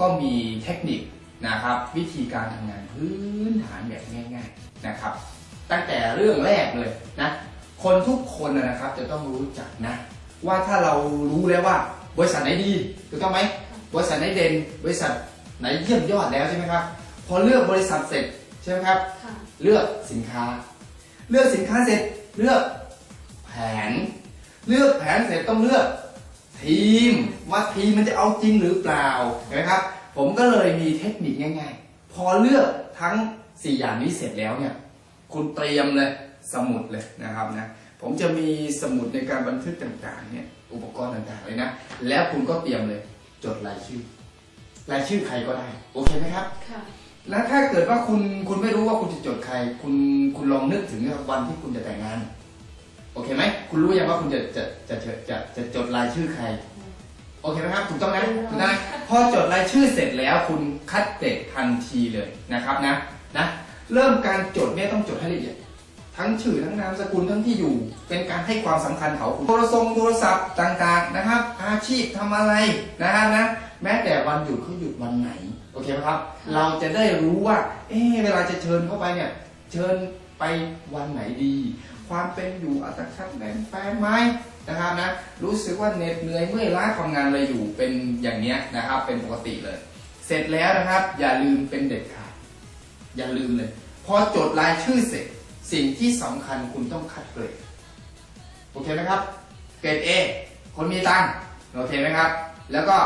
ก็มีเทคนิคนะครับ วิธีการทำงานพื้นฐานแบบง่าย ๆนะครับ ตั้งแต่เรื่องแรกเลยนะ คนทุกคนนะนะครับจะต้องรู้จักนะ ว่าถ้าเรารู้แล้วว่า บริษัทไหนดีถูกต้องไหมบริษัทไหนเด่นบริษัทไหนเยี่ยมยอดแล้วใช่ไหมครับ พอเลือกบริษัทเสร็จใช่ไหมครับค่ะเลือกสินค้า เลือกสินค้าเสร็จเลือกแผน เลือกแผนเสร็จต้องเลือก ทีมว่าทีมมันจะเอาจริงหรือเปล่าเห็นไหมครับ ผมก็เลยมีเทคนิคง่าย ๆ พอเลือกทั้ง 4 อย่างนี้เสร็จแล้วเนี่ยคุณเตรียมเลยสมุดเลยนะครับนะผมจะมีสมุดในการบันทึกต่างๆเนี่ยอุปกรณ์ต่างๆเลยนะ แล้วคุณก็เตรียมเลยจดรายชื่อ รายชื่อใครก็ได้ โอเคไหมครับค่ะแล้วถ้าเกิดว่าคุณคุณไม่รู้ว่าคุณจะจดใคร คุณคุณลองนึกถึงวันที่คุณจะแต่งงาน โอเคไหม คุณรู้ยังว่าคุณจะจะจะจะจะจะจด รายชื่อใคร โอเคไหมครับถูกต้องนะถูกต้องนะพอจดรายชื่อเสร็จแล้วคุณคัดเด็กทันทีเลยนะครับนะนะเริ่มการจดเนี่ยต้องจดให้ละเอียด ทั้งชื่อทั้งนามสกุลทั้งที่อยู่ เป็นการให้ความสำคัญเขาคุณโทรศัพท์โทรศัพท์ต่างๆนะครับ อาชีพทำอะไรนะฮะนะแม้แต่วันหยุดเขาหยุดวันไหนโอเคไหมครับ เราจะได้รู้ว่า เอ๊ะเวลาจะเชิญเข้าไปเนี่ย เชิญไปวันไหนดี ความเป็นอยู่อัตคัดแน่นแฟนไหมนะครับนะรู้สึกว่าเหน็ดเหนื่อยเมื่อยล้าทำงานอะไรอยู่เป็นอย่างเนี้ยนะครับ เป็นปกติเลย เสร็จแล้วนะครับ อย่าลืมเป็นเด็ดขาดอย่าลืมเลย พอจดรายชื่อเสร็จสิ่งที่สำคัญคุณต้องคัดเกรดโอเคไหมครับ เกรด A คนมีตังค์โอเคไหมครับ แล้วก็